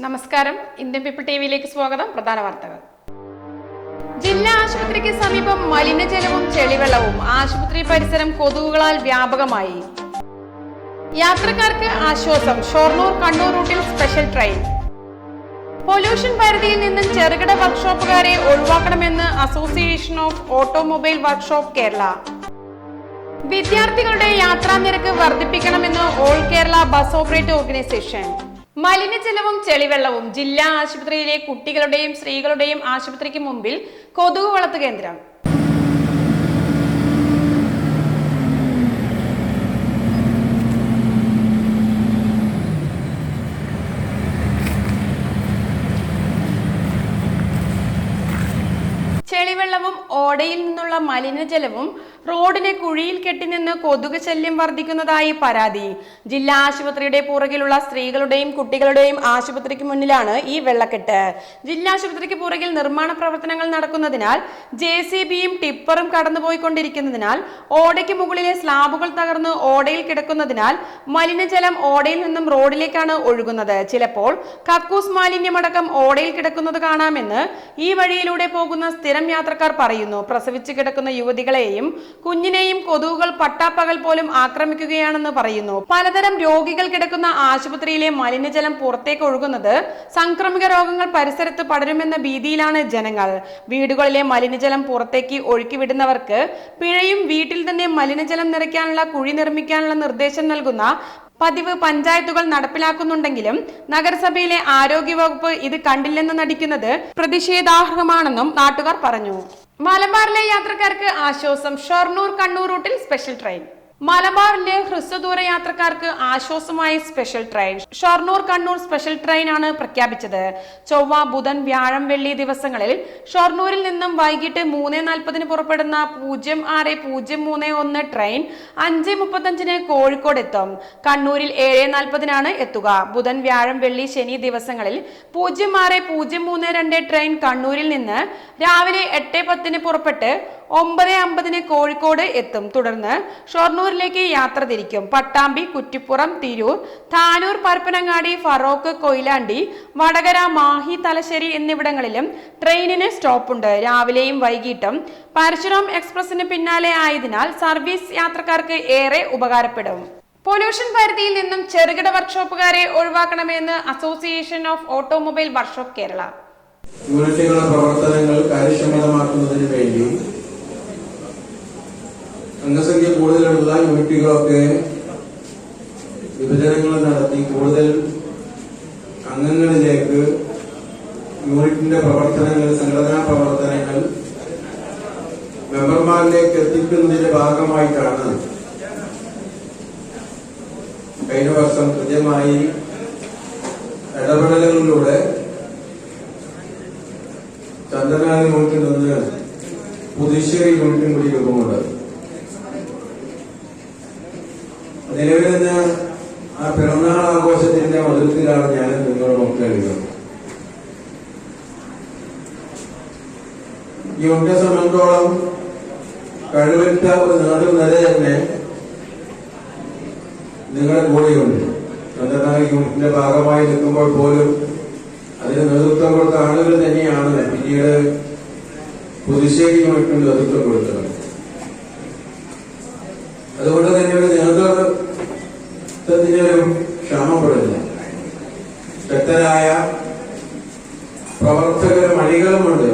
നമസ്കാരം. Indian people T വിയിലേക്ക് സ്വാഗതം. പ്രധാന വാർത്തകൾ. ജില്ലാ ആശുപത്രിക്ക് സമീപം മലിനജലവും ചെളിവെള്ളവും. ആശുപത്രി പരിസരം കൊതുകുകളാൽ വ്യാപകമായി. യാത്രക്കാർക്ക് ആശ്വാസം. ഷൊർണൂർ കണ്ണൂർ റൂട്ടിൽ സ്പെഷ്യൽ ട്രെയിൻ. പൊല്യൂഷൻ പരിധിയിൽ നിന്നും ചെറുകിട വർക്ക്ഷോപ്പുകാരെ ഒഴിവാക്കണമെന്ന് association of automobile workshop Kerala വിദ്യാർത്ഥികളുടെ യാത്രാ നിരക്ക് വർദ്ധിപ്പിക്കണമെന്ന് all Kerala bus operator organisation മലിനജലവും ചെളിവെള്ളവും ജില്ലാ ആശുപത്രിയിലെ കുട്ടികളുടെയും സ്ത്രീകളുടെയും ആശുപത്രിക്ക് മുമ്പിൽ കൊതുക് വളർത്തു കേന്ദ്രം. ചെളിവെള്ളവും ഓടയിൽ നിന്നുള്ള മലിനജലവും റോഡിനെ കുഴിയിൽ കെട്ടിനിന്ന് കൊതുക് ശല്യം വർദ്ധിക്കുന്നതായി പരാതി. ജില്ലാ ആശുപത്രിയുടെ പുറകിലുള്ള സ്ത്രീകളുടെയും കുട്ടികളുടെയും ആശുപത്രിക്ക് മുന്നിലാണ് ഈ വെള്ളക്കെട്ട്. ജില്ലാ ആശുപത്രിക്ക് പുറകിൽ നിർമ്മാണ പ്രവർത്തനങ്ങൾ നടക്കുന്നതിനാൽ ജെ സി ബിയും ടിപ്പറും കടന്നുപോയിക്കൊണ്ടിരിക്കുന്നതിനാൽ ഓടയ്ക്ക് മുകളിലെ സ്ലാബുകൾ തകർന്ന് ഓടയിൽ കിടക്കുന്നതിനാൽ മലിനജലം ഓടയിൽ നിന്നും റോഡിലേക്കാണ് ഒഴുകുന്നത്. ചിലപ്പോൾ കക്കൂസ് മാലിന്യമടക്കം ഓടയിൽ കിടക്കുന്നത് കാണാമെന്ന് ഈ വഴിയിലൂടെ പോകുന്ന സ്ഥിരം യാത്രക്കാർ പറയുന്നു. പ്രസവിച്ചു കിടക്കുന്ന യുവതികളെയും കുഞ്ഞിനെയും കൊതുകുകൾ പട്ടാപ്പകൽ പോലും ആക്രമിക്കുകയാണെന്ന് പറയുന്നു. പലതരം രോഗികൾ കിടക്കുന്ന ആശുപത്രിയിലെ മലിനജലം പുറത്തേക്ക് ഒഴുകുന്നത് സംക്രമിക രോഗങ്ങൾ പരിസരത്ത് പടരുമെന്ന ഭീതിയിലാണ് ജനങ്ങൾ. വീടുകളിലെ മലിനജലം പുറത്തേക്ക് ഒഴുക്കി വിടുന്നവർക്ക് പിഴയും വീട്ടിൽ തന്നെ മലിനജലം നിറയ്ക്കാനുള്ള കുഴി നിർമ്മിക്കാനുള്ള നിർദ്ദേശം നൽകുന്ന പതിവ് പഞ്ചായത്തുകൾ നടപ്പിലാക്കുന്നുണ്ടെങ്കിലും നഗരസഭയിലെ ആരോഗ്യവകുപ്പ് ഇത് കണ്ടില്ലെന്ന് നടിക്കുന്നത് പ്രതിഷേധാർഹമാണെന്നും നാട്ടുകാർ പറഞ്ഞു. മലബാറിലെ യാത്രക്കാർക്ക് ആശ്വാസം ഷൊർണൂർ കണ്ണൂർ റൂട്ടിൽ സ്പെഷ്യൽ ട്രെയിൻ. മലബാറിലെ ഹ്രസ്വദൂര യാത്രക്കാർക്ക് ആശ്വാസമായ special train. Shoranur Kannur special train ആണ് പ്രഖ്യാപിച്ചത്. ചൊവ്വ ബുധൻ വ്യാഴം വെള്ളി ദിവസങ്ങളിൽ ഷൊർണൂരിൽ നിന്നും വൈകിട്ട് മൂന്ന് നാൽപ്പതിന് പുറപ്പെടുന്ന പൂജ്യം ആറ് പൂജ്യം മൂന്ന് ഒന്ന് ട്രെയിൻ അഞ്ച് മുപ്പത്തഞ്ചിന് കോഴിക്കോട് എത്തും. കണ്ണൂരിൽ ഏഴ് നാൽപ്പതിനാണ് എത്തുക. ബുധൻ വ്യാഴം വെള്ളി ശനി ദിവസങ്ങളിൽ പൂജ്യം ആറ് പൂജ്യം മൂന്ന് രണ്ട് ട്രെയിൻ കണ്ണൂരിൽ നിന്ന് രാവിലെ എട്ട് പത്തിന് പുറപ്പെട്ട് ഒമ്പത് അമ്പതിന് കോഴിക്കോട് എത്തും. തുടർന്ന് ഷൊർണൂരിലേക്ക് യാത്ര തിരിക്കും. പട്ടാമ്പി കുറ്റിപ്പുറം തിരൂർ താനൂർ പരപ്പനങ്ങാടി ഫറോക്ക് കൊയിലാണ്ടി വടകര മാഹി തലശ്ശേരി എന്നിവിടങ്ങളിലും ട്രെയിനിന് സ്റ്റോപ്പുണ്ട്. രാവിലെയും വൈകിട്ടും പരശുറാം എക്സ്പ്രസിന് പിന്നാലെ ആയതിനാൽ സർവീസ് യാത്രക്കാർക്ക് ഏറെ ഉപകാരപ്പെടും. പൊല്യൂഷൻ പരിധിയിൽ നിന്നും ചെറുകിട വർക്ക്ഷോപ്പുകാരെ ഒഴിവാക്കണമെന്ന് association of automobile workshop Kerala. യൂണിറ്റുകളുടെ പ്രവർത്തനങ്ങൾ കാര്യക്ഷമതമാക്കുന്നതിന് വേണ്ടി അംഗസംഖ്യ കൂടുതലുള്ള യൂണിറ്റുകളൊക്കെ വിഭജനങ്ങൾ നടത്തി കൂടുതൽ അംഗങ്ങളിലേക്ക് യൂണിറ്റിന്റെ പ്രവർത്തനങ്ങൾ സംഘടനാ പ്രവർത്തനങ്ങൾ മെമ്പർമാരിലേക്ക് എത്തിക്കുന്നതിന്റെ ഭാഗമായിട്ടാണ് കഴിഞ്ഞ വർഷം കൃത്യമായി ഇടപെടലുകളിലൂടെ ചന്ദ്രനാഥ് യൂണിറ്റിൽ നിന്ന് പുതുശ്ശേരി യൂണിറ്റും കൂടി രൂപമുണ്ട് നിലവിൽ തന്നെ ആ പിറന്നാൾ ആഘോഷത്തിന്റെ മധുരത്തിലാണ് ഞാൻ നിങ്ങളോടൊക്കെ എഴുതുന്നത് ഈ യൂണിറ്റിനെ സംബന്ധിച്ചോളം കഴിവിട്ട ഒരു നേതൃനിര തന്നെ നിങ്ങളുടെ കൂടെയുണ്ട്. ചന്ദ്രനാഥ് യൂണിറ്റിന്റെ ഭാഗമായി നിൽക്കുമ്പോൾ പോലും അതിന് നേതൃത്വം കൊടുത്ത ആളുകൾ തന്നെയാണ് പിന്നീട് പുതുശ്ശേരി യൂണിറ്റിന് നേതൃത്വം കൊടുത്തത്. അതുകൊണ്ട് തന്നെ ഒരു നേതൃത്വത്തിന് ഒരു ക്ഷാമപ്പെടില്ല ശക്തരായ പ്രവർത്തകരും അണികളുമുണ്ട്.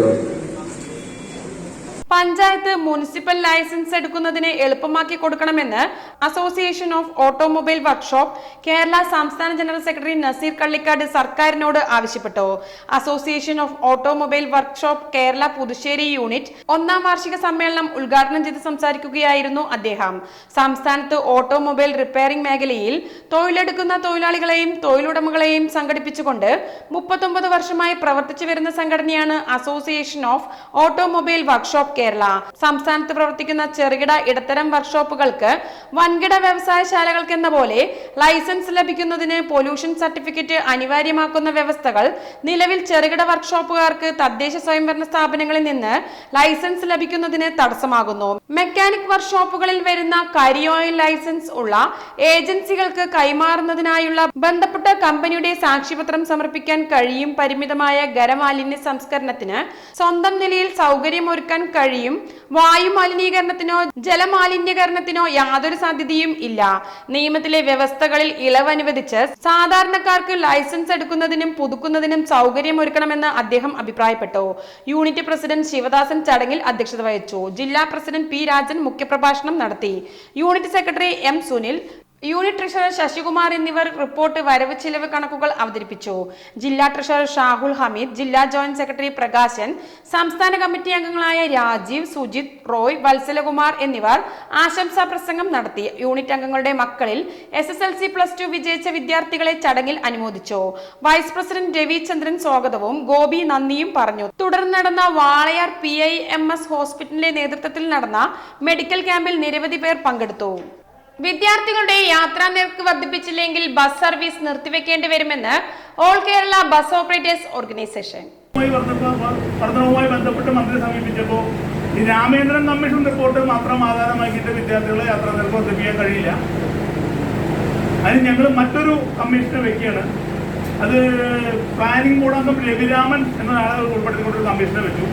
പഞ്ചായത്ത് മുനിസിപ്പൽ ലൈസൻസ് എടുക്കുന്നതിന് എളുപ്പമാക്കി കൊടുക്കണമെന്ന് association of automobile workshop Kerala സംസ്ഥാന ജനറൽ സെക്രട്ടറി നസീർ കള്ളിക്കാട് സർക്കാരിനോട് ആവശ്യപ്പെട്ടു. Association of automobile workshop Kerala Puthussery unit ഒന്നാം വാർഷിക സമ്മേളനം ഉദ്ഘാടനം ചെയ്ത് സംസാരിക്കുകയായിരുന്നു അദ്ദേഹം. സംസ്ഥാനത്ത് ഓട്ടോമൊബൈൽ റിപ്പയറിംഗ് മേഖലയിൽ തൊഴിലെടുക്കുന്ന തൊഴിലാളികളെയും തൊഴിലുടമകളെയും സംഘടിപ്പിച്ചുകൊണ്ട് മുപ്പത്തൊമ്പത് വർഷമായി പ്രവർത്തിച്ചു വരുന്ന സംഘടനയാണ് association of automobile workshop Kerala. സംസ്ഥാനത്ത് പ്രവർത്തിക്കുന്ന ചെറുകിട ഇടത്തരം വർക്ക്ഷോപ്പുകൾക്ക് വൻകിട വൻകിട വ്യവസായശാലകൾക്കെന്ന പോലെ ലൈസൻസ് ലഭിക്കുന്നതിന് പൊല്യൂഷൻ സർട്ടിഫിക്കറ്റ് അനിവാര്യമാക്കുന്ന വ്യവസ്ഥകൾ നിലവിൽ ചെറുകിട വർക്ക്ഷോപ്പുകാർക്ക് തദ്ദേശ സ്വയംഭരണ സ്ഥാപനങ്ങളിൽ നിന്ന് ലൈസൻസ് ലഭിക്കുന്നതിന് തടസ്സമാകുന്നു. മെക്കാനിക് വർക്ക്ഷോപ്പുകളിൽ വരുന്ന കരി ഓയിൽ ലൈസൻസ് ഉള്ള ഏജൻസികൾക്ക് കൈമാറുന്നതിനായുള്ള ബന്ധപ്പെട്ട കമ്പനിയുടെ സാക്ഷ്യപത്രം സമർപ്പിക്കാൻ കഴിയും പരിമിതമായ ഖരമാലിന്യ സംസ്കരണത്തിന് സ്വന്തം നിലയിൽ സൗകര്യമൊരുക്കാൻ കഴിയും. വായു മലിനീകരണത്തിനോ ജലമാലിന്യകരണത്തിനോ യാതൊരു സാധ്യതയും ഇല്ല. നിയമത്തിലെ വ്യവസ്ഥകളിൽ ഇളവ് അനുവദിച്ച് സാധാരണക്കാർക്ക് ലൈസൻസ് എടുക്കുന്നതിനും പുതുക്കുന്നതിനും സൗകര്യം സൗകര്യമൊരുക്കണമെന്ന് അദ്ദേഹം അഭിപ്രായപ്പെട്ടു. യൂണിറ്റ് പ്രസിഡന്റ് ശിവദാസൻ ചടങ്ങിൽ അധ്യക്ഷത വഹിച്ചു. ജില്ലാ പ്രസിഡന്റ് പി രാജൻ മുഖ്യപ്രഭാഷണം നടത്തി. Unit secretary M Sunil unit treasurer Sasikumar എന്നിവർ റിപ്പോർട്ട് വരവ് ചിലവ് കണക്കുകൾ അവതരിപ്പിച്ചു. ജില്ലാ ട്രഷറർ ഷാഹുൽ ഹമീദ് ജില്ലാ ജോയിന്റ് സെക്രട്ടറി പ്രകാശൻ സംസ്ഥാന കമ്മിറ്റി അംഗങ്ങളായ രാജീവ് സുജിത് റോയ് വത്സലകുമാർ എന്നിവർ ആശംസാ പ്രസംഗം നടത്തി. യൂണിറ്റ് അംഗങ്ങളുടെ മക്കളിൽ S S L C plus two വിജയിച്ച വിദ്യാർത്ഥികളെ ചടങ്ങിൽ അനുമോദിച്ചു. വൈസ് പ്രസിഡന്റ് രവിചന്ദ്രൻ സ്വാഗതവും ഗോപി നന്ദിയും പറഞ്ഞു. തുടർന്ന് നടന്ന Walayar P I M S ഹോസ്പിറ്റലിന്റെ നേതൃത്വത്തിൽ നടന്ന മെഡിക്കൽ ക്യാമ്പിൽ നിരവധി പേർ പങ്കെടുത്തു. വിദ്യാർത്ഥികളുടെ യാത്രാ നിരക്ക് വർദ്ധിപ്പിച്ചില്ലെങ്കിൽ ബസ് സർവീസ് നിർത്തിവെക്കേണ്ടി വരുമെന്ന് all Kerala bus operators organisation. ബന്ധപ്പെട്ട് മന്ത്രി സമീപിച്ചപ്പോൾ ഈ രാമേന്ദ്രൻ കമ്മീഷൻ റിപ്പോർട്ട് മാത്രം ആധാരമാക്കിയിട്ട് വിദ്യാർത്ഥികളെ യാത്രാ നിരക്ക് വർദ്ധിപ്പിക്കാൻ കഴിയില്ല. അതിന് ഞങ്ങൾ മറ്റൊരു കമ്മീഷനെ വെക്കുകയാണ്. അത് പ്ലാനിംഗ് ബോർഡ് അംഗം രവിരാമൻ എന്ന ആളെ ഉൾപ്പെടുത്തിക്കൊണ്ടൊരു കമ്മീഷനെ വെച്ചു.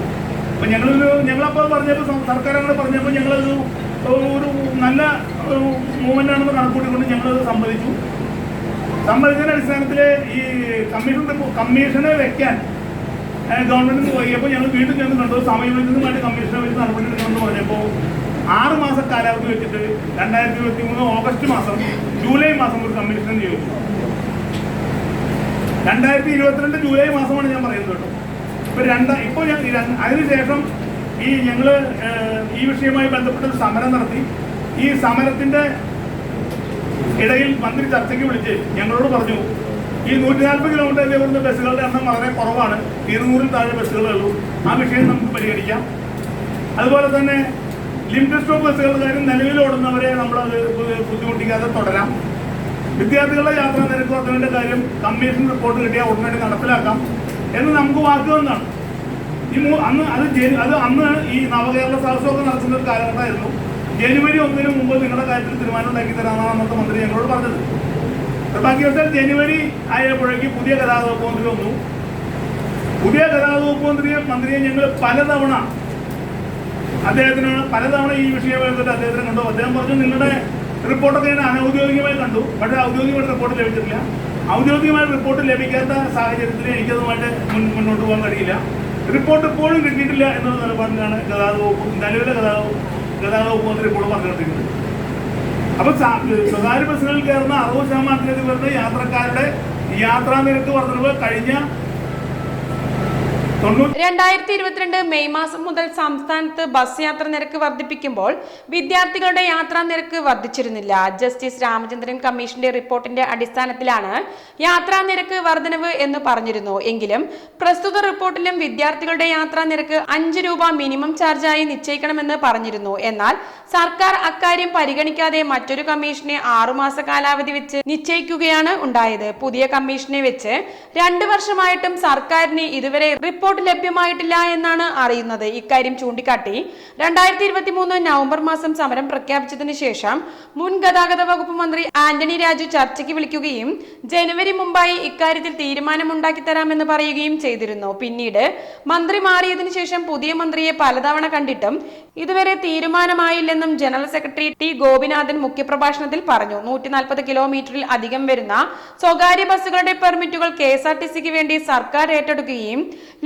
അപ്പം ഞങ്ങളൊരു ഞങ്ങളപ്പോൾ പറഞ്ഞപ്പോൾ സർക്കാർ അങ്ങനെ പറഞ്ഞപ്പോൾ ഞങ്ങളത് ഒരു നല്ല ഒരു മൂവ്മെന്റ് ആണെന്ന് കണക്കൂട്ടിക്കൊണ്ട് ഞങ്ങളത് സമ്മതിച്ചു. സമ്മതിച്ചതിന്റെ അടിസ്ഥാനത്തിൽ ഈ കമ്മീഷൻ കമ്മീഷനെ വെക്കാൻ ഗവൺമെന്റിന് പോയപ്പോൾ ഞങ്ങൾ വീണ്ടും ചെന്ന് കണ്ടു. സമയബന്ധിതമായിട്ട് കമ്മീഷനെ വെച്ച് നടപടി എടുക്കണമെന്ന് പറഞ്ഞപ്പോൾ ആറ് മാസ കാലാവധി വെച്ചിട്ട് രണ്ടായിരത്തി ഇരുപത്തി മൂന്ന് ഓഗസ്റ്റ് മാസം ജൂലൈ മാസം ഒരു കമ്മീഷൻ നിയോഗിച്ചു. രണ്ടായിരത്തി ഇരുപത്തിരണ്ട് ജൂലൈ മാസമാണ് ഞാൻ പറയുന്നത് കേട്ടോ. ഇപ്പൊ രണ്ടാ ഇപ്പോൾ ഞാൻ അതിനുശേഷം ഈ ഞങ്ങൾ ഈ വിഷയവുമായി ബന്ധപ്പെട്ട് സമരം നടത്തി. ഈ സമരത്തിന്റെ ഇടയിൽ മന്ത്രി ചർച്ചയ്ക്ക് വിളിച്ച് ഞങ്ങളോട് പറഞ്ഞു ഈ നൂറ്റി നാൽപ്പത് കിലോമീറ്റർ വരുന്ന ബസ്സുകളുടെ എണ്ണം വളരെ കുറവാണ്. ഇരുന്നൂറിൽ താഴെ ബസ്സുകളേ ഉള്ളൂ. ആ വിഷയം നമുക്ക് പരിഗണിക്കാം അതുപോലെ തന്നെ ലിമിറ്റഡ് സ്റ്റോപ്പ് ബസ്സുകളുടെ കാര്യം നിലവിൽ ഓടുന്നവരെ നമ്മളത് ബുദ്ധിമുട്ടിക്കാതെ തുടരാം. വിദ്യാർത്ഥികളുടെ യാത്രാ നിരക്ക് വർധനയുടെ കാര്യം കമ്മീഷൻ റിപ്പോർട്ട് കിട്ടിയാൽ ഉടനടി നടപ്പിലാക്കാം എന്ന് നമുക്ക് വാക്ക് തന്നാണ്. ഈ അന്ന് അത് അത് അന്ന് ഈ നവകേരള സാഹസമൊക്കെ നടത്തുന്ന ഒരു കാലഘട്ടമായിരുന്നു. ജനുവരി ഒന്നിന് മുമ്പ് നിങ്ങളുടെ കാര്യത്തിൽ തീരുമാനം ഉണ്ടാക്കി തരാമെന്നാണ് അന്നത്തെ മന്ത്രി ഞങ്ങളോട് പറഞ്ഞത്. നിർഭാഗ്യവശാൽ ജനുവരി ആയപ്പോഴേക്ക് പുതിയ ഗതാഗത വകുപ്പ് മന്ത്രി വന്നു. പുതിയ ഗതാഗത വകുപ്പ് മന്ത്രിയെ മന്ത്രിയെ ഞങ്ങൾ പലതവണ അദ്ദേഹത്തിന് പലതവണ ഈ വിഷയം എടുത്തിട്ട് അദ്ദേഹത്തിന് കണ്ടു. അദ്ദേഹം പറഞ്ഞു നിങ്ങളുടെ റിപ്പോർട്ടൊക്കെ ഞാൻ അനൗദ്യോഗികമായി കണ്ടു. പക്ഷേ ഔദ്യോഗികമായിട്ട് റിപ്പോർട്ട് ലഭിച്ചിട്ടില്ല. ഔദ്യോഗികമായ റിപ്പോർട്ട് ലഭിക്കാത്ത സാഹചര്യത്തിൽ എനിക്കതുമായിട്ട് മുന്നോട്ട് പോകാൻ കഴിയില്ല. റിപ്പോർട്ട് ഇപ്പോഴും കിട്ടിയിട്ടില്ല എന്നുള്ള നിലപാടിലാണ് ഗതാഗത വകുപ്പ് നിലവിലെ ഗതാഗത ഗതാഗത വകുപ്പ് മന്ത്രി ഇപ്പോഴും പറഞ്ഞുകൊണ്ടിരിക്കുന്നത് അപ്പൊ സ്വകാര്യ ബസ്സുകളിൽ കയറുന്ന അറുപത് ശതമാനത്തിലേക്ക് വരുന്ന യാത്രക്കാരുടെ യാത്രാ നിരക്ക് വർദ്ധനവ് കഴിഞ്ഞ രണ്ടായിരത്തി ഇരുപത്തിരണ്ട് മെയ് മാസം മുതൽ സംസ്ഥാനത്ത് ബസ് യാത്ര നിരക്ക് വർദ്ധിപ്പിക്കുമ്പോൾ വിദ്യാർത്ഥികളുടെ യാത്രാ നിരക്ക് വർദ്ധിച്ചിരുന്നില്ല. ജസ്റ്റിസ് രാമചന്ദ്രൻ കമ്മീഷന്റെ റിപ്പോർട്ടിന്റെ അടിസ്ഥാനത്തിലാണ് യാത്രാ നിരക്ക് വർധനവ് എന്ന് പറഞ്ഞിരുന്നു. എങ്കിലും പ്രസ്തുത റിപ്പോർട്ടിലും വിദ്യാർത്ഥികളുടെ യാത്രാ നിരക്ക് അഞ്ച് രൂപ മിനിമം ചാർജായി നിശ്ചയിക്കണമെന്ന് പറഞ്ഞിരുന്നു. എന്നാൽ സർക്കാർ അക്കാര്യം പരിഗണിക്കാതെ മറ്റൊരു കമ്മീഷനെ ആറുമാസ കാലാവധി വെച്ച് നിശ്ചയിക്കുകയാണ് ഉണ്ടായത്. പുതിയ കമ്മീഷനെ വെച്ച് രണ്ടു വർഷമായിട്ടും സർക്കാരിന് ഇതുവരെ റിപ്പോർട്ട് ലഭ്യമായിട്ടില്ല എന്നാണ് അറിയുന്നത്. ഇക്കാര്യം ചൂണ്ടിക്കാട്ടി രണ്ടായിരത്തി ഇരുപത്തി മൂന്ന് നവംബർ മാസം സമരം പ്രഖ്യാപിച്ചതിന് ശേഷം മുൻ ഗതാഗത വകുപ്പ് മന്ത്രി ആന്റണി രാജു ചർച്ചയ്ക്ക് വിളിക്കുകയും ജനുവരി മുമ്പായി ഇക്കാര്യത്തിൽ തീരുമാനമുണ്ടാക്കി തരാമെന്ന് പറയുകയും ചെയ്തിരുന്നു. പിന്നീട് മന്ത്രി മാറിയതിനു ശേഷം പുതിയ മന്ത്രിയെ പലതവണ കണ്ടിട്ടും ഇതുവരെ തീരുമാനമായില്ലെന്നും ജനറൽ സെക്രട്ടറി ടി ഗോപിനാഥൻ മുഖ്യപ്രഭാഷണത്തിൽ പറഞ്ഞു. നൂറ്റി നാൽപ്പത് കിലോമീറ്ററിൽ അധികം വരുന്ന സ്വകാര്യ ബസ്സുകളുടെ പെർമിറ്റുകൾ കെ എസ് ആർ ടി സിക്ക് വേണ്ടി സർക്കാർ ഏറ്റെടുക്കുകയും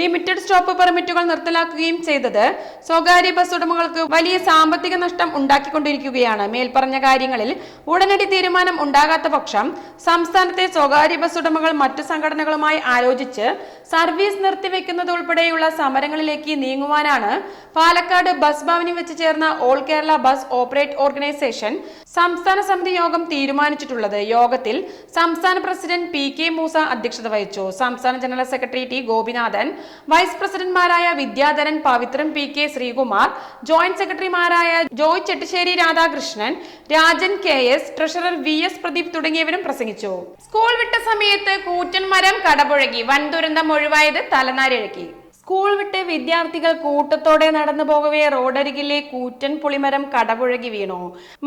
ലിമിറ്റഡ് സ്റ്റോപ്പ് പെർമിറ്റുകൾ നിർത്തലാക്കുകയും ചെയ്തത് സ്വകാര്യ ബസ് ഉടമകൾക്ക് വലിയ സാമ്പത്തിക നഷ്ടം ഉണ്ടാക്കിക്കൊണ്ടിരിക്കുകയാണ്. മേൽപ്പറഞ്ഞ കാര്യങ്ങളിൽ ഉടനടി തീരുമാനം ഉണ്ടാകാത്ത പക്ഷം സംസ്ഥാനത്തെ സ്വകാര്യ ബസ് ഉടമകൾ മറ്റു സംഘടനകളുമായി ആലോചിച്ച് സർവീസ് നിർത്തിവെക്കുന്നത് ഉൾപ്പെടെയുള്ള സമരങ്ങളിലേക്ക് നീങ്ങുവാനാണ് പാലക്കാട് ബസ് ഭവനിൽ വെച്ച് ചേർന്ന all Kerala bus operate organisation സംസ്ഥാന സമിതി യോഗം തീരുമാനിച്ചിട്ടുള്ളത് യോഗത്തിൽ സംസ്ഥാന പ്രസിഡന്റ് പി കെ മൂസ അധ്യക്ഷത വഹിച്ചു. സംസ്ഥാന general secretary T Gopinathan vice പ്രസിഡന്റ്മാരായ Vidyadharan Pavithran P K Sreekumar joint സെക്രട്ടറിമാരായ Joy Chettissery Radhakrishnan Rajan K S treasurer V S Pradeep തുടങ്ങിയവരും പ്രസംഗിച്ചു. സ്കൂൾ വിട്ട സമയത്ത് കൂറ്റൻമരം കടപുഴകി വൻ ദുരന്തം ഒഴിവായത് തലനാരിഴക്കി. സ്കൂൾ വിട്ട് വിദ്യാർത്ഥികൾ കൂട്ടത്തോടെ നടന്നു പോകവേ റോഡരികിലെ കൂറ്റൻ പുളിമരം കടപുഴകി വീണു.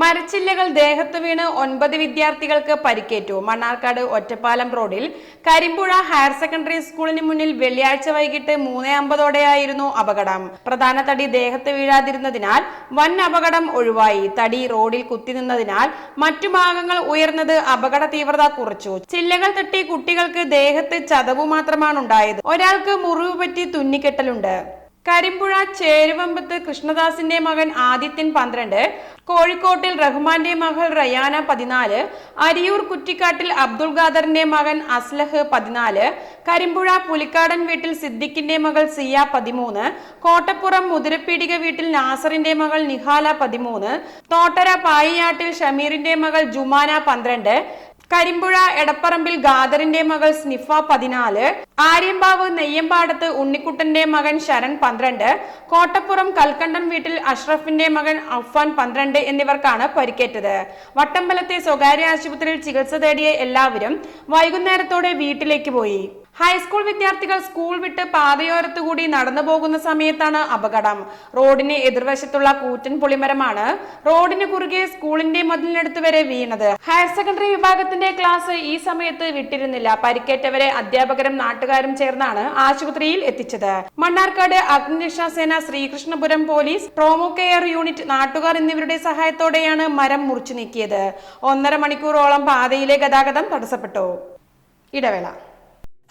മരച്ചില്ലകൾ ദേഹത്ത് വീണ് ഒൻപത് വിദ്യാർത്ഥികൾക്ക് പരിക്കേറ്റു. മണ്ണാർക്കാട് ഒറ്റപ്പാലം റോഡിൽ കരിമ്പുഴ ഹയർ സെക്കൻഡറി സ്കൂളിന് മുന്നിൽ വെള്ളിയാഴ്ച വൈകിട്ട് മൂന്ന് അമ്പതോടെയായിരുന്നു അപകടം. പ്രധാന തടി ദേഹത്ത് വീഴാതിരുന്നതിനാൽ വൻ അപകടം ഒഴിവായി. തടി റോഡിൽ കുത്തി നിന്നതിനാൽ മറ്റു ഭാഗങ്ങൾ ഉയർന്നത് അപകട തീവ്രത കുറച്ചു. ചില്ലകൾ തട്ടി കുട്ടികൾക്ക് ദേഹത്ത് ചതവ് മാത്രമാണ് ഉണ്ടായത് ഒരാൾക്ക് മുറിവ് പറ്റി തുന്നിക്കെട്ടലുണ്ട് കരിമ്പുഴ ചേരുവമ്പത്ത് കൃഷ്ണദാസിന്റെ മകൻ ആദിത്യൻ പന്ത്രണ്ട് കോഴിക്കോട്ടിൽ റഹ്മാന്റെ മകൾ റയാന പതിനാല് അരിയൂർ കുറ്റിക്കാട്ടിൽ അബ്ദുൾ ഖാദറിന്റെ മകൻ അസ്ലഹ് പതിനാല് കരിമ്പുഴ പുലിക്കാടൻ വീട്ടിൽ സിദ്ദിഖിന്റെ മകൾ സിയ പതിമൂന്ന് കോട്ടപ്പുറം മുതിരപ്പീടിക വീട്ടിൽ നാസറിന്റെ മകൾ നിഹാല പതിമൂന്ന് തോട്ടര പായിയാട്ടിൽ ഷമീറിന്റെ മകൾ ജുമാന പന്ത്രണ്ട് കരിമ്പുഴ എടപ്പറമ്പിൽ ഗാദറിന്റെ മകൾ സ്നിഫ പതിനാല് ആര്യമ്പാവ് നെയ്യമ്പാടത്ത് ഉണ്ണിക്കുട്ടന്റെ മകൻ ശരൺ പന്ത്രണ്ട് കോട്ടപ്പുറം കൽക്കണ്ടം വീട്ടിൽ അഷ്റഫിന്റെ മകൻ അഫ്ഫാൻ പന്ത്രണ്ട് എന്നിവർക്കാണ് പരിക്കേറ്റത്. വട്ടമ്പലത്തെ സ്വകാര്യ ആശുപത്രിയിൽ ചികിത്സ തേടിയ എല്ലാവരും വൈകുന്നേരത്തോടെ വീട്ടിലേക്ക് പോയി. ഹൈസ്കൂൾ വിദ്യാർത്ഥികൾ സ്കൂൾ വിട്ട് പാതയോരത്തുകൂടി നടന്നു പോകുന്ന സമയത്താണ് അപകടം. റോഡിന് എതിർവശത്തുള്ള കൂറ്റൻ പുളിമരമാണ് റോഡിന് കുറുകെ സ്കൂളിന്റെ മതിലിനടുത്ത് വരെ വീണത്. ഹയർ സെക്കൻഡറി വിഭാഗത്തിന്റെ ക്ലാസ് ഈ സമയത്ത് വിട്ടിരുന്നില്ല. പരിക്കേറ്റവരെ അധ്യാപകരും നാട്ടുകാരും ചേർന്നാണ് ആശുപത്രിയിൽ എത്തിച്ചത്. മണ്ണാർക്കാട് അഗ്നിരക്ഷാ സേന Sreekrishnapuram police trauma care unit നാട്ടുകാർ എന്നിവരുടെ സഹായത്തോടെയാണ് മരം മുറിച്ചു നീക്കിയത്. ഒന്നര മണിക്കൂറോളം പാതയിലെ ഗതാഗതം തടസ്സപ്പെട്ടു. ഇടവേള.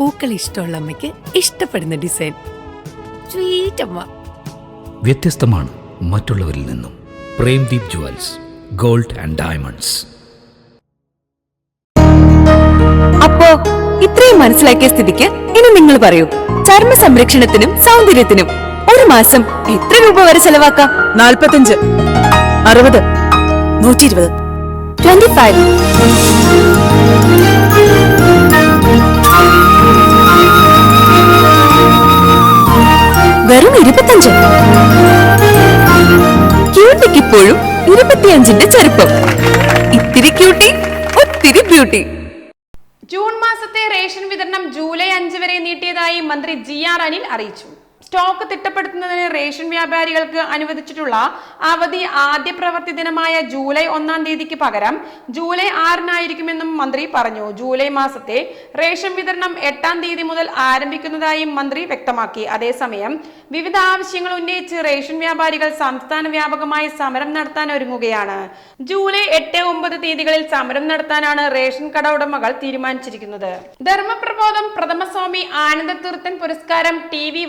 പൂക്കൾ ഇഷ്ടമുള്ള അമ്മയ്ക്ക് ഇഷ്ടപ്പെടുന്ന ഡിസൈൻ. സ്വീറ്റ് അമ്മ. വ്യത്യസ്തമാണ് മറ്റുള്ളവരിൽ നിന്നും. Premdeep jewels gold and diamonds. അപ്പോ ഇത്രയും മനസ്സിലാക്കിയ സ്ഥിതിക്ക് ഇനി നിങ്ങൾ പറയൂ ചർമ്മ സംരക്ഷണത്തിനും സൗന്ദര്യത്തിനും ഒരു മാസം എത്ര രൂപ വരെ ചെലവാക്കാം? നാൽപ്പത്തഞ്ച് അറുപത് നൂറ്റി ഇരുപത് ട്വന്റി ഫൈവ്. വെറും ഇരുപത്തഞ്ച്. ക്യൂട്ടിക്ക് ഇപ്പോഴും ഇരുപത്തിയഞ്ചിന്റെ ചെറുപ്പം ഇത്തിരി ക്യൂട്ടി ഒത്തിരി ബ്യൂട്ടി ജൂൺ മാസത്തെ റേഷൻ വിതരണം ജൂലൈ അഞ്ച് വരെ നീട്ടിയതായി മന്ത്രി ജി ആർ അനിൽ അറിയിച്ചു. സ്റ്റോക്ക് തിട്ടപ്പെടുത്തുന്നതിന് റേഷൻ വ്യാപാരികൾക്ക് അനുവദിച്ചിട്ടുള്ള അവധി ആദ്യ പ്രവൃത്തി ദിനമായ ജൂലൈ ഒന്നാം തീയതിക്ക് പകരം ജൂലൈ ആറിനായിരിക്കുമെന്നും മന്ത്രി പറഞ്ഞു. ജൂലൈ മാസത്തെ റേഷൻ വിതരണം എട്ടാം തീയതി മുതൽ ആരംഭിക്കുന്നതായും മന്ത്രി വ്യക്തമാക്കി. അതേസമയം വിവിധ ആവശ്യങ്ങൾ ഉന്നയിച്ച് റേഷൻ വ്യാപാരികൾ സംസ്ഥാന വ്യാപകമായി സമരം നടത്താൻ ഒരുങ്ങുകയാണ്. ജൂലൈ എട്ട് ഒമ്പത് തീയതികളിൽ സമരം നടത്താനാണ് റേഷൻ കട ഉടമകൾ തീരുമാനിച്ചിരിക്കുന്നത്. ധർമ്മപ്രബോധം പ്രഥമസ്വാമി ആനന്ദതീർത്ഥൻ പുരസ്കാരം ടി വി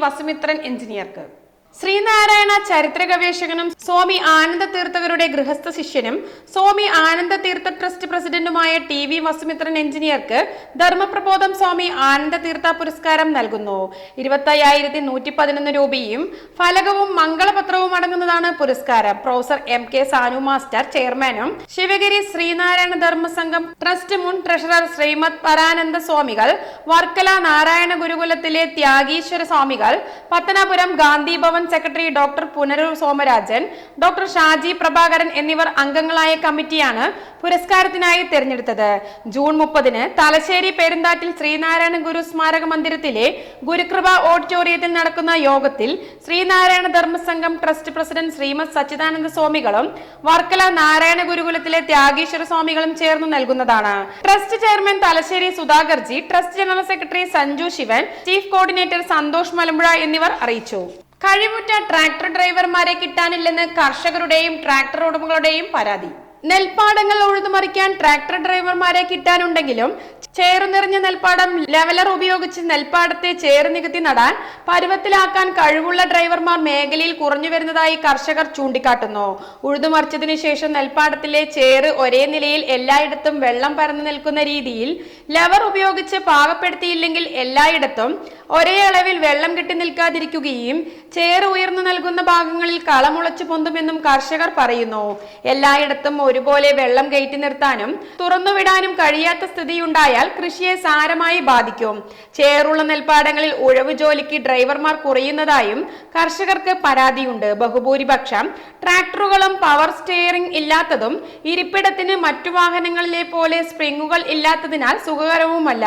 വസുമിത്രൻ എഞ്ചിനീയർക്ക് ശ്രീനാരായണ ചരിത്ര ഗവേഷകനും സ്വാമി ആനന്ദ തീർത്ഥകരുടെ ഗൃഹസ്ഥ ശിഷ്യനും സ്വാമി ആനന്ദ തീർത്ഥ ട്രസ്റ്റ് പ്രസിഡന്റുമായ ടി വി വസുമിത്രൻ എഞ്ചിനീയർക്ക് ധർമ്മപ്രബോധം സ്വാമി ആനന്ദ തീർത്ഥ പുരസ്കാരം നൽകുന്നു. ഇരുപത്തയ്യായിരത്തി നൂറ്റി പതിനൊന്ന് രൂപയും ഫലകവും മംഗളപത്രവും അടങ്ങുന്നതാണ് പുരസ്കാരം. Professor M K Sanu master ചെയർമാനും ശിവഗിരി ശ്രീനാരായണ ധർമ്മസംഘം ട്രസ്റ്റ് മുൻ ട്രഷറർ ശ്രീമദ് പരാനന്ദ സ്വാമികൾ വർക്കല നാരായണ ഗുരുകുലത്തിലെ ത്യാഗീശ്വര സ്വാമികൾ Pathanapuram Gandhi Bhavan secretary doctor Punaroor Somarajan doctor Shaji Prabhakaran എന്നിവർ അംഗങ്ങളായ കമ്മിറ്റിയാണ് പുരസ്കാരത്തിനായി തിരഞ്ഞെടുത്തത്. ജൂൺ മുപ്പതിന് തലശ്ശേരി പെരുന്താറ്റിൽ ശ്രീനാരായണ ഗുരു സ്മാരക മന്ദിരത്തിലെ ഗുരുകൃപ ഓഡിറ്റോറിയത്തിൽ നടക്കുന്ന യോഗത്തിൽ ശ്രീനാരായണ ധർമ്മസംഘം ട്രസ്റ്റ് പ്രസിഡന്റ് ശ്രീമദ് സച്ചിദാനന്ദ സ്വാമികളും വർക്കല നാരായണ ഗുരുകുലത്തിലെ ത്യാഗീശ്വര സ്വാമികളും ചേർന്ന് നൽകുന്നതാണ്. Trust chairman Thalassery Sudhakarji trust general secretary Sanju Shivan chief coordinator Santhosh Malampuzha എന്നിവർ അറിയിച്ചു. കഴിവുറ്റ ട്രാക്ടർ ഡ്രൈവർമാരെ കിട്ടാനില്ലെന്ന് കർഷകരുടെയും ട്രാക്ടർ ഉടമകളുടെയും പരാതി. നെൽപ്പാടങ്ങൾ ഉഴുതുമറിക്കാൻ ട്രാക്ടർ ഡ്രൈവർമാരെ കിട്ടാനുണ്ടെങ്കിലും ചേറു നിറഞ്ഞ നെൽപ്പാടം ലെവലർ ഉപയോഗിച്ച് നെൽപ്പാടത്തെ ചേറ് നികത്തി നടാൻ പരുവത്തിലാക്കാൻ കഴിവുള്ള ഡ്രൈവർമാർ മേഖലയിൽ കുറഞ്ഞു വരുന്നതായി കർഷകർ ചൂണ്ടിക്കാട്ടുന്നു. ഉഴുതുമറിച്ചതിനു ശേഷം നെൽപ്പാടത്തിലെ ചേറ് ഒരേ നിലയിൽ എല്ലായിടത്തും വെള്ളം പരന്നു നിൽക്കുന്ന രീതിയിൽ ലെവർ ഉപയോഗിച്ച് പാകപ്പെടുത്തിയില്ലെങ്കിൽ എല്ലായിടത്തും ഒരേ അളവിൽ വെള്ളം കെട്ടി നിൽക്കാതിരിക്കുകയും ചേറ് ഉയർന്നു നൽകുന്ന ഭാഗങ്ങളിൽ കളമുളച്ചു പൊന്തുമെന്നും കർഷകർ പറയുന്നു. എല്ലായിടത്തും ഒരുപോലെ വെള്ളം കയറ്റി നിർത്താനും തുറന്നുവിടാനും കഴിയാത്ത സ്ഥിതിയുണ്ടായാൽ കൃഷിയെ സാരമായി ബാധിക്കും. ചേറുള്ള നെൽപ്പാടങ്ങളിൽ ഉഴവ് ജോലിക്ക് ഡ്രൈവർമാർ കുറയുന്നതായും കർഷകർക്ക് പരാതിയുണ്ട്. ബഹുഭൂരിപക്ഷം ട്രാക്ടറുകളും പവർ സ്റ്റിയറിംഗ് ഇല്ലാത്തതും ഇരിപ്പിടത്തിന് മറ്റു വാഹനങ്ങളിലെ പോലെ സ്പ്രിങ്ങുകൾ ഇല്ലാത്തതിനാൽ സുഖകരവുമല്ല.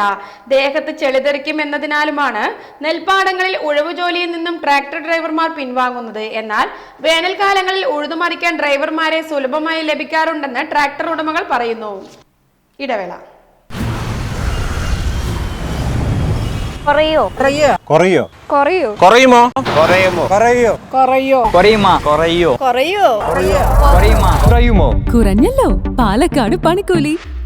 ദേഹത്ത് ചെളിതെറിക്കും എന്നതിനാലുമാണ് നെൽപ്പാടങ്ങളിൽ ഉഴവ് ജോലിയിൽ നിന്നും ട്രാക്ടർ ഡ്രൈവർമാർ പിൻവാങ്ങുന്നത് എന്നാൽ വേനൽക്കാലങ്ങളിൽ ഉഴുതുമറിക്കാൻ ഡ്രൈവർമാരെ സുലഭമായി ലഭിക്കാറുണ്ടെന്ന് ട്രാക്ടർ ഉടമകൾ പറയുന്നു ഇടവേള കുറയോ കുറയോ കുറയോ കുറയുമോ കുറയുമോ കുറയോ കുറയുമോ കുറയുമോ കുറയോ കുറയുമോ കുറയുമോ കുറഞ്ഞല്ലോ പാലക്കാട് പണിക്കൂലി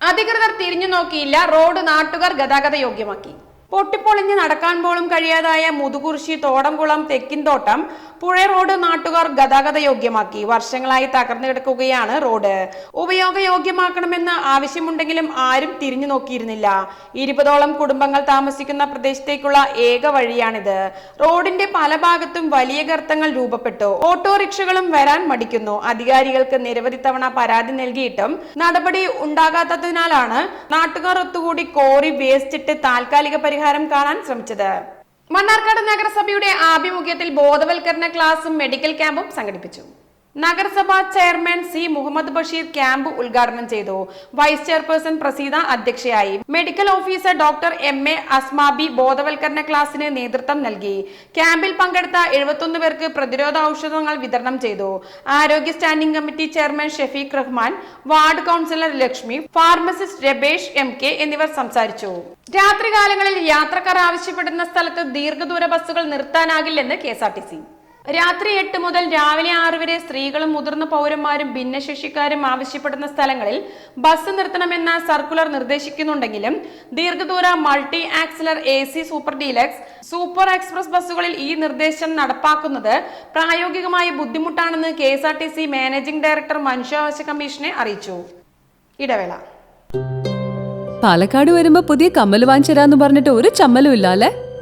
അധികൃതർ തിരിഞ്ഞു നോക്കിയില്ല. റോഡ് നാട്ടുകാർ ഗതാഗത യോഗ്യമാക്കി. പൊട്ടിപ്പൊളിഞ്ഞ് നടക്കാൻ പോലും കഴിയാതായ മുതുകുറിശി തോടംകുളം തെക്കിൻതോട്ടം പുഴ റോഡ് നാട്ടുകാർ ഗതാഗത യോഗ്യമാക്കി. വർഷങ്ങളായി തകർന്നു കിടക്കുകയാണ് റോഡ്. ഉപയോഗയോഗ്യമാക്കണമെന്ന് ആവശ്യമുണ്ടെങ്കിലും ആരും തിരിഞ്ഞു നോക്കിയിരുന്നില്ല. ഇരുപതോളം കുടുംബങ്ങൾ താമസിക്കുന്ന പ്രദേശത്തേക്കുള്ള ഏക വഴിയാണിത്. റോഡിന്റെ പല ഭാഗത്തും വലിയ ഗർത്തങ്ങൾ രൂപപ്പെട്ടു. ഓട്ടോറിക്ഷകളും വരാൻ മടിക്കുന്നു. അധികാരികൾക്ക് നിരവധി തവണ പരാതി നൽകിയിട്ടും നടപടി ഉണ്ടാകാത്തതിനാലാണ് നാട്ടുകാർ ഒത്തുകൂടി കോറി വേസ്റ്റ് ഇട്ട് താൽക്കാലിക പരിഹാരം കാണാൻ ശ്രമിച്ചത്. മണ്ണാർക്കാട് നഗരസഭയുടെ ആഭിമുഖ്യത്തിൽ ബോധവൽക്കരണ ക്ലാസും മെഡിക്കൽ ക്യാമ്പും സംഘടിപ്പിച്ചു. നഗരസഭാ chairman C Muhammad Basheer camp ഉദ്ഘാടനം ചെയ്തു. വൈസ് ചെയർപേഴ്സൺ പ്രസീത അധ്യക്ഷയായി. Medical officer doctor M A Asmabi ബോധവൽക്കരണ ക്ലാസിന് നേതൃത്വം നൽകി. ക്യാമ്പിൽ പങ്കെടുത്ത എഴുപത്തൊന്ന് പേർക്ക് പ്രതിരോധ ഔഷധങ്ങൾ വിതരണം ചെയ്തു. ആരോഗ്യ standing committee chairman Shefeeq Rahman ward councillor Lakshmi pharmacist Rabesh M K എന്നിവർ സംസാരിച്ചു. രാത്രികാലങ്ങളിൽ യാത്രക്കാർ ആവശ്യപ്പെടുന്ന സ്ഥലത്ത് ദീർഘദൂര ബസ്സുകൾ നിർത്താനാകില്ലെന്ന് K S R T C. രാത്രി എട്ട് മുതൽ രാവിലെ ആറ് വരെ സ്ത്രീകളും മുതിർന്ന പൗരന്മാരും ഭിന്നശേഷിക്കാരും ആവശ്യപ്പെടുന്ന സ്ഥലങ്ങളിൽ ബസ് നിർത്തണമെന്ന സർക്കുലർ നിർദ്ദേശിക്കുന്നുണ്ടെങ്കിലും ദീർഘദൂര multi axle A C super deluxe super express ബസ്സുകളിൽ ഈ നിർദ്ദേശം നടപ്പാക്കുന്നത് പ്രായോഗികമായി ബുദ്ധിമുട്ടാണെന്ന് K S R T C managing director മനുഷ്യാവകാശ കമ്മീഷനെ അറിയിച്ചു. ഇടവേള. പാലക്കാട് വരുമ്പോ പുതിയ കമ്മൽ വാങ്ങിച്ചരാന്ന് പറഞ്ഞിട്ട് ഒരു ചമ്മലും ഇല്ല അല്ലെ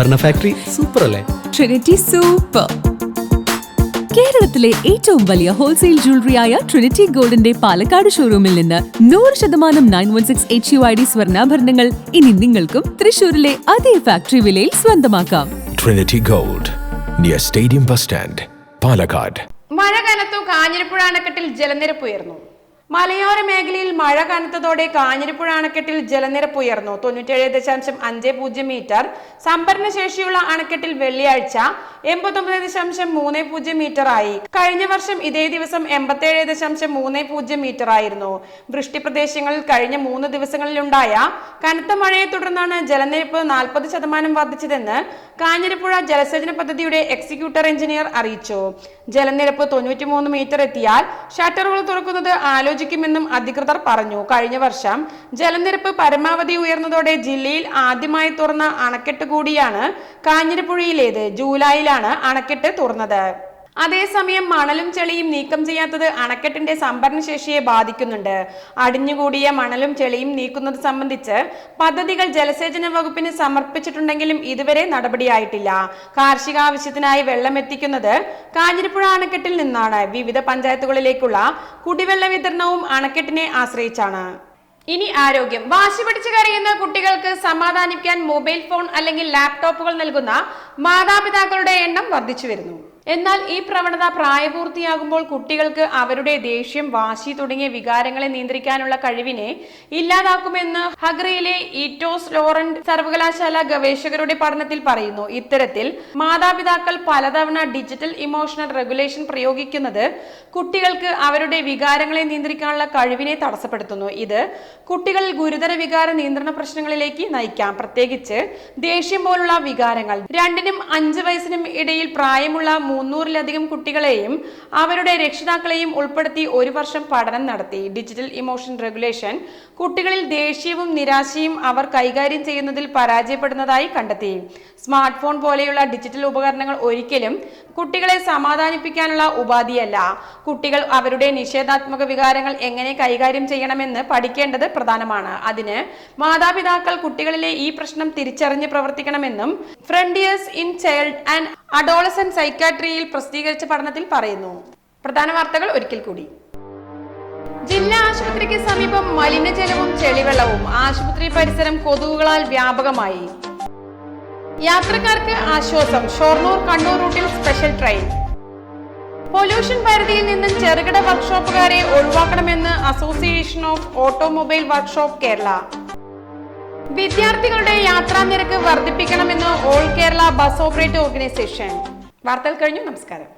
ആഭരണ ഫാക്ടറി സൂപ്പർ അല്ലേ? ട്രിനിറ്റി സൂപ്പർ കേരളത്തിലെ ഏറ്റവും വലിയ ഹോൾസെയിൽ ജ്വല്ലറിയായ ട്രിനിറ്റി ഗോൾഡിന്റെ പാലക്കാട് ഷോറൂമിൽ നിന്ന് നൂറ് ശതമാനം nine one six H U I D സ്വർണാഭരണങ്ങൾ ഇനി നിങ്ങൾക്കും തൃശൂരിലെ അതേ ഫാക്ടറി വിലയിൽ സ്വന്തമാക്കാം. Trinity gold near stadium bus stand Palakkad മഴ കനത്തു കാഞ്ഞിരപ്പുഴ അണക്കെട്ടിൽ ജലനിരപ്പ് ഉയർന്നു. മലയോര മേഖലയിൽ മഴ കനത്തതോടെ കാഞ്ഞിരപ്പുഴ അണക്കെട്ടിൽ ജലനിരപ്പ് ഉയർന്നു. തൊണ്ണൂറ്റേഴ് ദശാംശം അഞ്ച് പൂജ്യം മീറ്റർ. സംഭരണ ശേഷിയുള്ള അണക്കെട്ടിൽ വെള്ളിയാഴ്ച എൺപത്തൊമ്പത് ദശാംശം മൂന്ന് പൂജ്യം മീറ്റർ ആയി. കഴിഞ്ഞ വർഷം ഇതേ ദിവസം എൺപത്തേഴ് ദശാംശം മൂന്ന് പൂജ്യം മീറ്റർ ആയിരുന്നു. വൃഷ്ടി പ്രദേശങ്ങളിൽ കഴിഞ്ഞ മൂന്ന് ദിവസങ്ങളിലുണ്ടായ കനത്ത മഴയെ തുടർന്നാണ് ജലനിരപ്പ് നാൽപ്പത് ശതമാനം വർദ്ധിച്ചതെന്ന് കാഞ്ഞിരപ്പുഴ ജലസേചന പദ്ധതിയുടെ എക്സിക്യൂട്ടർ എഞ്ചിനീയർ അറിയിച്ചു. ജലനിരപ്പ് തൊണ്ണൂറ്റിമൂന്ന് മീറ്റർ എത്തിയാൽ ഷട്ടറുകൾ തുറക്കുന്നത് ആലോചിക്കുമെന്നും അധികൃതർ പറഞ്ഞു. കഴിഞ്ഞ വർഷം ജലനിരപ്പ് പരമാവധി ഉയർന്നതോടെ ജില്ലയിൽ ആദ്യമായി തുറന്ന അണക്കെട്ട് കൂടിയാണ് കാഞ്ഞിരപ്പുഴയിലേത്. ജൂലൈയിലാണ് അണക്കെട്ട് തുറന്നത്. അതേസമയം മണലും ചെളിയും നീക്കം ചെയ്യാത്തത് അണക്കെട്ടിന്റെ സംഭരണ ശേഷിയെ ബാധിക്കുന്നുണ്ട്. അടിഞ്ഞുകൂടിയ മണലും ചെളിയും നീക്കുന്നത് സംബന്ധിച്ച് പദ്ധതികൾ ജലസേചന വകുപ്പിന് സമർപ്പിച്ചിട്ടുണ്ടെങ്കിലും ഇതുവരെ നടപടിയായിട്ടില്ല. കാർഷിക ആവശ്യത്തിനായി വെള്ളം എത്തിക്കുന്നത് കാഞ്ഞിരപ്പുഴ അണക്കെട്ടിൽ നിന്നാണ്. വിവിധ പഞ്ചായത്തുകളിലേക്കുള്ള കുടിവെള്ള വിതരണവും അണക്കെട്ടിനെ ആശ്രയിച്ചാണ്. ഇനി ആരോഗ്യം. വാശി പിടിച്ച് കരയുന്ന കുട്ടികൾക്ക് സമാധാനിക്കാൻ മൊബൈൽ ഫോൺ അല്ലെങ്കിൽ ലാപ്ടോപ്പുകൾ നൽകുന്ന മാതാപിതാക്കളുടെ എണ്ണം വർദ്ധിച്ചു വരുന്നു. എന്നാൽ ഈ പ്രവണത പ്രായപൂർത്തിയാകുമ്പോൾ കുട്ടികൾക്ക് അവരുടെ ദേഷ്യം വാശി തുടങ്ങിയ വികാരങ്ങളെ നിയന്ത്രിക്കാനുള്ള കഴിവിനെ ഇല്ലാതാക്കുമെന്ന് ഹഗ്രയിലെ ഈറ്റോസ് ലോറന്റ് സർവകലാശാല ഗവേഷകരുടെ പഠനത്തിൽ പറയുന്നു. ഇത്തരത്തിൽ മാതാപിതാക്കൾ പലതവണ ഡിജിറ്റൽ ഇമോഷണൽ റെഗുലേഷൻ പ്രയോഗിക്കുന്നത് കുട്ടികൾക്ക് അവരുടെ വികാരങ്ങളെ നിയന്ത്രിക്കാനുള്ള കഴിവിനെ തടസ്സപ്പെടുത്തുന്നു. ഇത് കുട്ടികളിൽ ഗുരുതര വികാര നിയന്ത്രണ പ്രശ്നങ്ങളിലേക്ക് നയിക്കാം. പ്രത്യേകിച്ച് ദേഷ്യം പോലുള്ള വികാരങ്ങൾ. രണ്ടിനും അഞ്ച് വയസ്സിനും ഇടയിൽ പ്രായമുള്ള മുന്നൂറിലധികം കുട്ടികളെയും അവരുടെ രക്ഷിതാക്കളെയും ഉൾപ്പെടുത്തി ഒരു വർഷം പഠനം നടത്തി. ഡിജിറ്റൽ ഇമോഷൻ റെഗുലേഷൻ കുട്ടികളിൽ ദേഷ്യവും നിരാശയും അവർ കൈകാര്യം ചെയ്യുന്നതിൽ പരാജയപ്പെടുന്നതായി കണ്ടെത്തി. സ്മാർട്ട് ഫോൺ പോലെയുള്ള ഡിജിറ്റൽ ഉപകരണങ്ങൾ ഒരിക്കലും കുട്ടികളെ സമാധാനിപ്പിക്കാനുള്ള ഉപാധിയല്ല. കുട്ടികൾ അവരുടെ നിഷേധാത്മക വികാരങ്ങൾ എങ്ങനെ കൈകാര്യം ചെയ്യണമെന്ന് പഠിക്കേണ്ടത് പ്രധാനമാണ്. അതിന് മാതാപിതാക്കൾ കുട്ടികളിലെ ഈ പ്രശ്നം തിരിച്ചറിഞ്ഞ് പ്രവർത്തിക്കണമെന്നും frontiers in child and adolescent സൈക്കാട്രിയിൽ പ്രസിദ്ധീകരിച്ച പഠനത്തിൽ പറയുന്നു. പ്രധാന വാർത്തകൾ ഒരിക്കൽ കൂടി. ജില്ലാ ആശുപത്രിക്ക് സമീപം മലിനജലവും ചെളിവെള്ളവും. ആശുപത്രി പരിസരം കൊതുകുകളാൽ വ്യാപകമായി. യാത്രക്കാർക്ക് ആശ്വാസം. ഷോർണൂർ കണ്ണൂർ റൂട്ടിൽ സ്പെഷ്യൽ ട്രെയിൻ. പൊല്യൂഷൻ പരിധിയിൽ നിന്നും ചെറുകിട വർക്ക്ഷോപ്പുകാരെ ഒഴിവാക്കണമെന്ന് association of automobile workshop Kerala. വിദ്യാർത്ഥികളുടെ യാത്രാ നിരക്ക് വർദ്ധിപ്പിക്കണമെന്ന് all Kerala bus operator organisation. വാർത്തകൾ കഴിഞ്ഞു. നമസ്കാരം.